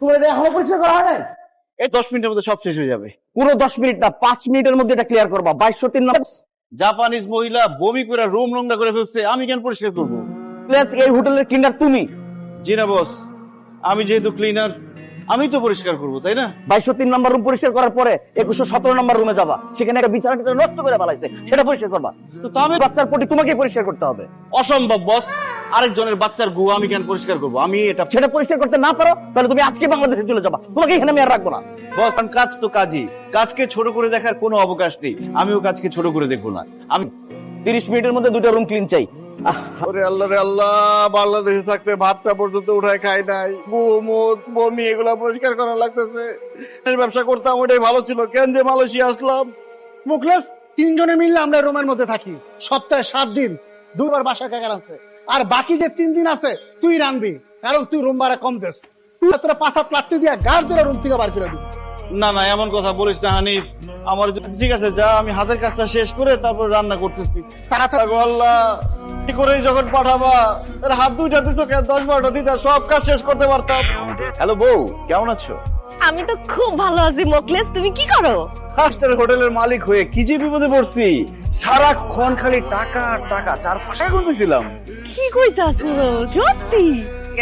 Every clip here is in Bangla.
তোমার এটা এখনও পরিষ্কার করা হয় নাই? এই দশ মিনিটের মধ্যে সব শেষ হয়ে যাবে। পুরো দশ মিনিট না পাঁচ মিনিটের মধ্যে এটা ক্লিয়ার করবা। বাইশশো তিন নম্বর জাপানিজ মহিলা বমি করে রুম নোংরা করে ফেলছে আমি কেন পরিষ্কার করব? প্লেস এই হোটেলের ক্লিনার তুমি। জি না বস আমি যেহেতু ক্লিনার আমি তো পরিষ্কার করব তাই না? বাইশশো তিন নম্বর রুম পরিষ্কার করার পরে একুশশো সতেরো নম্বর রুমে যাবা। সেখানে একটা বিছানা নষ্ট করে ফেলাইছে সেটা পরিষ্কার করবা। তো তা আমি বাচ্চার প্রতি তোমাকে পরিষ্কার করতে হবে। অসম্ভব বস আরেকজনের বাচ্চার গু আমি কেন পরিষ্কার করব? আমি এটা সেটা পরিষ্কার করতে না পারো তাহলে তুমি আজকে বাংলাদেশে চলে যাবা। তোমাকে এখানে আমি আর রাখব না। বস কাজ তো কাজই। কাজকে ছোট করে দেখার কোনো অবকাশ নেই। আমিও কাজকে ছোট করে দেখব না। আমি তিরিশ মিনিটের মধ্যে দুটো রুম ক্লিন চাই। ওরে আল্লাহ রে আল্লাহ বাংলাদেশে থাকতে ভাতটা পর্যন্ত উঠায় খাই নাই। বমি এগুলা পরিষ্কার করা লাগতেছে। ব্যবসা করতাম ওটাই ভালো ছিল। কেন যে মালয়েশিয়া আসলাম? মুখলেস তিনজনে মিললে আমরা রুমের মধ্যে থাকি। সপ্তাহে সাত দিন দুবার বাসা কাকার আছে। আর বাকি যে তিন দিন আছে তুই রানবি। কারণ তুই রুম ভাড়া কম দেস। তুই তোরা পাঁচ হাত লাটতে দিয়া গাড় ধরে রুম থেকে বার করে দিবি। না না এমন কথা বলিস না হানিফ। আমার ঠিক আছে যা আমি হাতের কাজটা শেষ করে তারপর রান্না করতেছি। তাড়াতাড়ি আল্লাহ কি করে যখন পাঠাবা? তার হাত দুইটা দিছো দশ বারোটা দিতা সব কাজ শেষ করতে পারতাম। হ্যালো বউ কেমন আছো? আমি তো খুব ভালো আছি মোকলেস তুমি কি করো? ফার্স্টের হোটেলের মালিক হয়ে কি যে বিপদে পড়ছি? সারাক্ষণ খালি টাকা টাকা চার পাশে করতেছিলাম কি কইতাছো? সত্যি?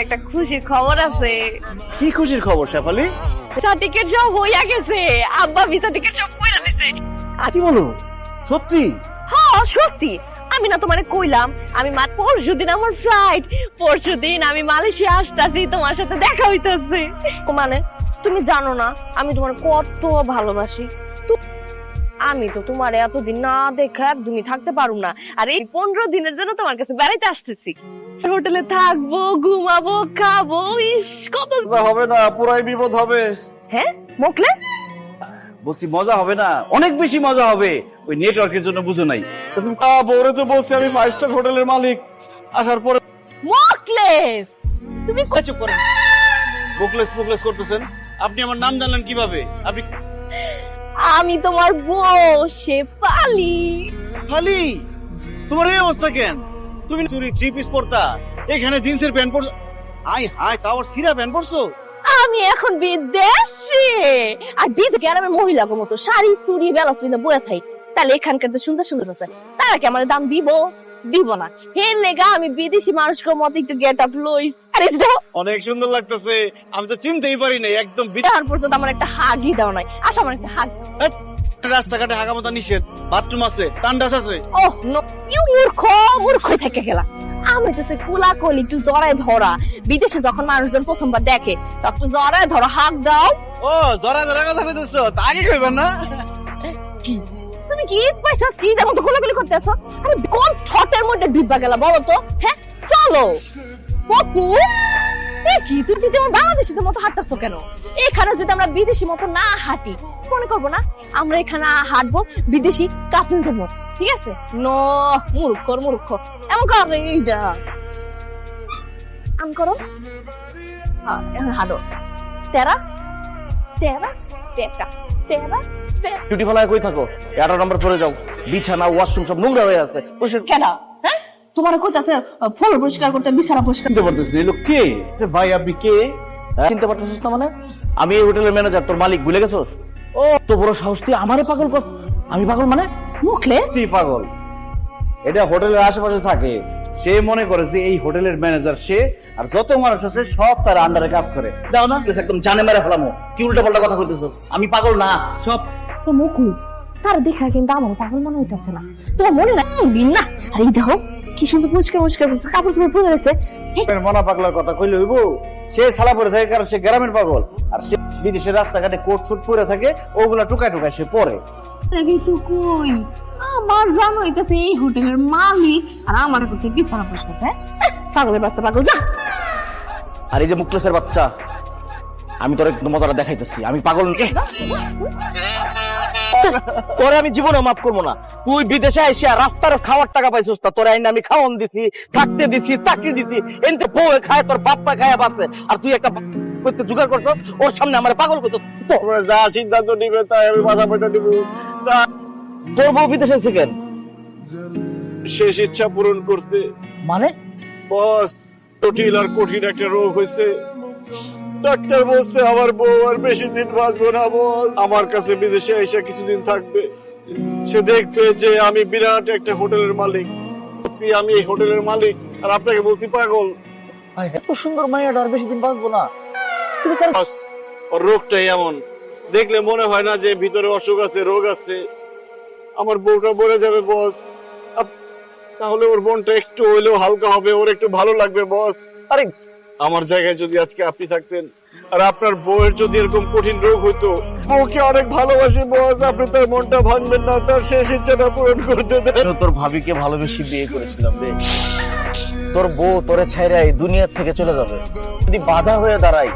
একটা খুশির খবর আছে। কি খুশির খবর শেফালি? ভিসা টিকিট সব হইয়া গেছে। আব্বা ভিসা টিকিট সব কইরা দিছে। কি বলো? সত্যি? হ্যাঁ সত্যি। আমি না তোমারে কইলাম আমি মাত পরশু দিন আমার ফ্লাইট পরশু দিন আমি মালয়েশিয়া আসতাছি তোমার সাথে দেখা হইতাছে। মানে তুমি জানো না আমি তোমার কত ভালোবাসি। আমি তো তোমার এতদিন না দেখা একদমই থাকতে পারুম না। আর এই পনেরো দিনের জন্য তোমার কাছে বেড়াইতে আসতেছি। হোটেলে থাকব ঘুমাবো খাব ইস কত হবে না পুরাই বিপদ হবে। হ্যাঁ? মোকলেস? বলছি মজা হবে না অনেক বেশি মজা হবে। ওই নেটওয়ার্কের জন্য বুঝো নাই। তো বউরে তো বলছি আমি ফাইভ স্টার হোটেলের মালিক। আসার পরে মোকলেস! তুমি চুপ করেন বুকলেস বুকলেস করতেছেন? আপনি আমার নাম জানলেন কীভাবে? আপনি আমি তোমার বউ সে পালি। পালি? তোমার এই অবস্থা কেন? তুমি চুরি থ্রি পিস পরতা এখানে জিন্সের প্যান্ট পরছো আই হাই কাওয়ার সিরা প্যান্ট পরছো? আমি এখন বিদেশে। আর বিদেশে গ্রামের মহিলা মতো শাড়ি চুড়ি বেলা বয়ে থাই। তাহলে এখানকার যে সুন্দর সুন্দর আছে তারা কি আমার দাম দিব? দিব না। হের লেগা আমি বিদেশি মানুষকে মতো একটু গেট আপ লইস। আরে দাও। অনেক সুন্দর লাগতেছে। আমি তো চিনতেই পারি না একদম বি- এখন পর্যন্ত আমার একটা হাগই দাও নাই। আসো আমার একটা হাগ। রাস্তাঘাটে হাগামতা নিষেধ। বাথরুম আছে তান্ডাস আছে। ওহ নো ইউ মূর্খ মূর্খ থেকে গেলা। আমি তো সে কুলা কলি একটু জড়ায় ধরা। বিদেশে যখন মানুষজন প্রথমবার দেখে তখন জড়ায় ধরো হাক দাও। ও জরা জরা কথা কইতেছো? তা আগে কইবেন না। তুমি কি পাইছস কি ঈদের মতো কোলাকুলি করতে আসো আরে কোন মধ্যে ডিব্বা গেলা, বলো তো? হ্যাঁ? চলো। পপু কি? তুমি কি তোমার বাংলাদেশিদের মতো হাঁটতেছো কেন? এখানে যদি আমরা বিদেশি মতো না হাঁটি, মনে করব না? আমরা এখানে হাঁটবো বিদেশি কাপড়দের মতো, ঠিক আছে? নো মূর্খ মূর্খ। এমন করো এইটা আম করো। হ্যাঁ হাঁটো। তেরা তেরা টেকা তেরা তেরা ডিউটি ফেলায় কই থাকো? এগারো নম্বর পরে যাও। বিছানা ওয়াশরুম সব নোংরা হয়ে আছে। কেন? হ্যাঁ? তোমার কইতাছে ফল পরিষ্কার করতে বিছানা পরিষ্কার চিনতে পারতেছি এই লোক কে? যে ভাই আপনি কে? হ্যাঁ? চিনতে পারতেছিস না মানে? আমি এই হোটেলের ম্যানেজার তোর মালিক ভুলে গেছোস? ও। তো বড় সাহস তুই আমারে পাগল কর আমি পাগল মানে? মুখলে তুই পাগল? এটা হোটেলের আশেপাশে থাকে। সে মনে করে যে এই হোটেলের ম্যানেজার সে আর যত মানুষ আছে সব তার আন্ডারে কাজ করে। দাও না একদম জানে মেরে ফেলামো। কি উল্টা পাল্টা কথা কইতেছস আমি পাগল না। সব। তো মুখু তার দেখা কিন্তু আমার পাগল মনে হইতাছে না। তোমার মনে না দিন না? আর এই দেখো কি সুন্দর পরিষ্কার পরিষ্কার করছে কাপড় চোপড় পরে রয়েছে। মনা পাগলার কথা কইলে হইব? সে সালা পরে থাকে কারণ সে গ্রামের পাগল। আর সে বিদেশের রাস্তাঘাটে কোট শুট পরে থাকে ওগুলা টুকায় টুকায় সে পরে তো কই? আমার জানো হইতাছে এই হোটেলের মালিক আর আমার করতে বিছানা পরিষ্কার করতে। হ্যাঁ? পাগলের বাচ্চা পাগল যা। আর এই যে মুকলেসের বাচ্চা আমি তোর একদম মজাটা দেখাইতেছি। আমি পাগল কে তোরে আমি জীবনে মাফ করব না। তুই বিদেশে আইসা রাস্তার খাওয়ার টাকা পাইছিস তা তোর আইনে আমি খাওয়ান দিছি থাকতে দিছি চাকরি দিছি। এনতে বউ খায় তোর বাপ্পা খায় বাঁচে আর তুই একটা করতে জোগাড় করছ ওর সামনে আমার পাগল করতো যা সিদ্ধান্ত নিবে তাই আমি মাথা পেতে দিব। যা। তোর বউ বিদেশে আছে কেন? শেষ ইচ্ছা পূরণ করতে। মানে? বস জটিল আর কঠিন একটা রোগ হয়েছে। ডাক্তার বলছে আমার বউ আর বেশি দিন বাঁচবো না বল। আমার কাছে বিদেশে এসে কিছুদিন থাকবে। সে দেখবে যে আমি বিরাট একটা হোটেলের মালিক। বলছি আমি এই হোটেলের মালিক আর আপনাকে বলছি পাগল। এত সুন্দর মাইয়াটা আর বেশি দিন বাঁচবো না। কিন্তু তার রোগটাই এমন। দেখলে মনে হয় না যে ভিতরে অসুখ আছে রোগ আছে। আমার বউটা বলে যাবে বস তাহলে ওর বোনটা একটু হইলেও হালকা হবে ওর একটু ভালো লাগবে বস আরে আমার জায়গায় যদি আজকে আপনি থাকতেন আর আপনার বউয়ের যদি এরকম কঠিন রোগ হতো বউকে অনেক ভালোবাসি বস আপনি তার মনটা ভাঙবেন না তার শেষ ইচ্ছাটা পূরণ করতে দেন। তোর ভাবিকে ভালোবেসে বিয়ে করেছিলাম রে। তোর বউ তোরে ছাইরা এই দুনিয়ার থেকে চলে যাবে। যদি বাধা হয়ে দাঁড়াই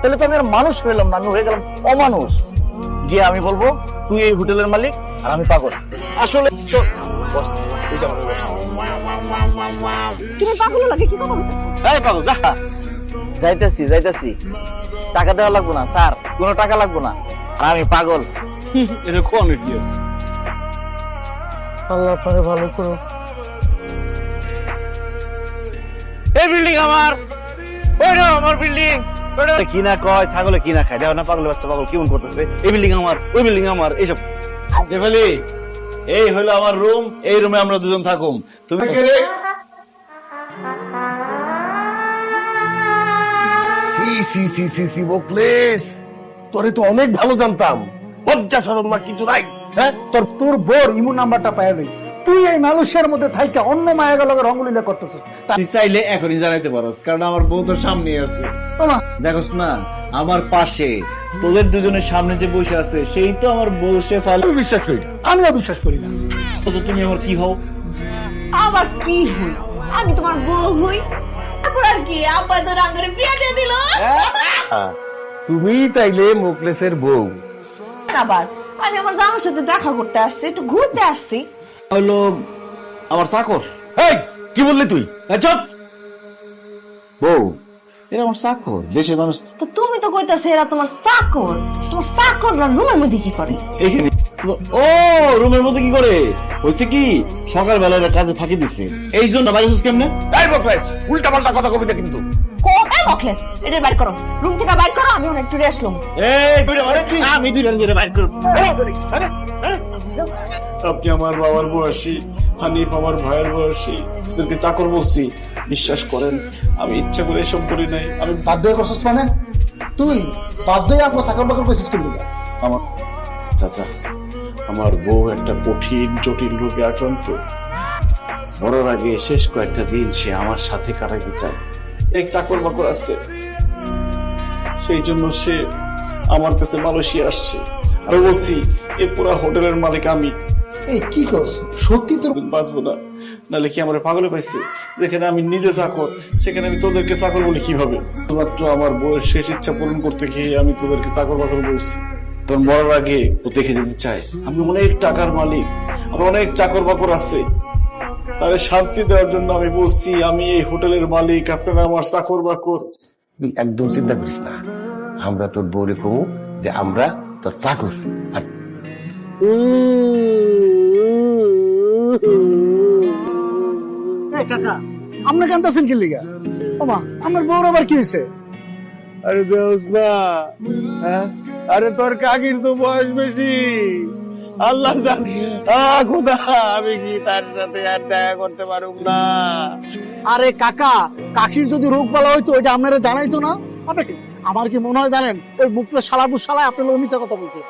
তাহলে তো আমি আর মানুষ হইলাম না আমি হয়ে গেলাম অমানুষ। গিয়ে আমি বলব তুই এই হোটেলের মালিক আর আমি পাগল। আসলে তো বস, তুই যা বস। তুমি পাগল লাগে কি কথা বলতেছো? এই পাগল যা। যাইতেছি যাইতেছি। টাকা দেওয়া লাগবো না স্যার। কোনো টাকা লাগবো না। আর আমি পাগল। আল্লাহ আপনাকে ভালো করো এই বিল্ডিং আমার। ওইটা আমার বিল্ডিং। কিনা কয় ছাগলে কিনা খায়। দেখো না পাগল বাচ্চা পাগল কেমন করতেছে? এই বিল্ডিং আমার ওই বিল্ডিং আমার এইসব। দেখালি এই হলো আমার রুম এই রুমে আমরা দুজন থাকুম। তুমি সি সি সি সি সি তোরে তো অনেক ভালো জানতাম। লজ্জা সরম না কিছু নাই। হ্যাঁ তোর তোর বোর ইমু নাম্বারটা পাই নেই তুই এই মানুষের মধ্যে থাইকা অন্য মায়ের লগে রঙ্গলীলা করতেছিস। তা- তুই চাইলে এখনই জানাইতে পারস কারণ আমার বউ তোর সামনে আছে। দেখোস না আমার পাশে তোদের দুজনের সামনে যে বসে আছে সেই তো আমার বউ সে ফাল বিশ্বাস করি না। আমিও বিশ্বাস করি না। তো তুমি আমার কি হও? আবার কি হই আমি তোমার বউ হই। তারপর আর কি? আপা তো রাঙ্গরে বিয়ে দিয়ে দিল। তুমি তাইলে মুকলেসের বউ। আবার আমি আমার জামার সাথে দেখা করতে আসছি একটু ঘুরতে আসছি। হলো আমার চাকর। এই কি বললি তুই? এই চুপ! বউ এটা আমার চাকর দেশের মানুষ। তো তুমি তো কইতাছে এরা তোমার চাকর। তোমার চাকররা রুমের মধ্যে কি করে? ও রুমের মধ্যে কি করে? হয়েছে কি সকালবেলা এরা কাজে ফাঁকি দিচ্ছে এই জন্য বাইরে আছিস কেমনে? এই বকলেস উল্টা পাল্টা কথা কবি না কিন্তু কোটা মখলেস এটা বাইর করো। রুম থেকে বাইর করো আমি অনেক একটু রেস্ট লম। এই আমি দুইটা নিজের বাইর করব। আপনি আমার বাবার বয়সী হানিফ আমার ভাইয়ের বয়সী। ওদেরকে চাকর বলছি বিশ্বাস করেন আমি ইচ্ছা করে এসব করি নাই। আমি বাধ্য করছিস মানে? তুই বাধ্য আপনার চাকর বাকর করছিস কিন্তু আমার চাচা আমার বউ একটা কঠিন জটিল রোগে আক্রান্ত। মরার আগে শেষ কয়েকটা দিন সে আমার সাথে কাটাতে চায়। এক চাকর বাকর আছে। সেই জন্য সে আমার কাছে মালয়েশিয়া আসছে। আর বলছি এ পুরা হোটেলের মালিক আমি। এই কি করছ? সত্যি তোর দিন বাঁচবো না। নাহলে কি আমার পাগলে পাইছে? যেখানে আমি নিজে চাকর সেখানে আমি তোদেরকে চাকর বলি কীভাবে? শুধুমাত্র আমার বউয়ের শেষ ইচ্ছা পূরণ করতে গিয়ে আমি তোদেরকে চাকর বাকর বলছি। তোর মরার আগে ও দেখে যেতে চাই আমি অনেক টাকার মালিক আমার অনেক চাকর বাকর আছে। তাদের শান্তি দেওয়ার জন্য আমি বলছি আমি এই হোটেলের মালিক আপনারা আমার চাকর বাকর। তুই একদম চিন্তা করিস না। আমরা তোর বউরে কমু যে আমরা তোর চাকর। আর এই কাকা আপনি কান্দাছেন কি লিগা? ওমা আপনার বউর আবার কি হয়েছে আরে দেওস না হ্যাঁ? আরে তোর কাকির তো বয়স বেশি। আল্লাহ জানে। খোদা আমি কি তার সাথে আর দেখা করতে পারুম না। আরে কাকা কাকির যদি রোগ বালা হইতো এটা আপনারা জানাইতো না? আপনাকে আমার কি মনে হয় জানেন ওই মুখলে শালাবু শালায় আপনার লোক মিশা কথা বলছে।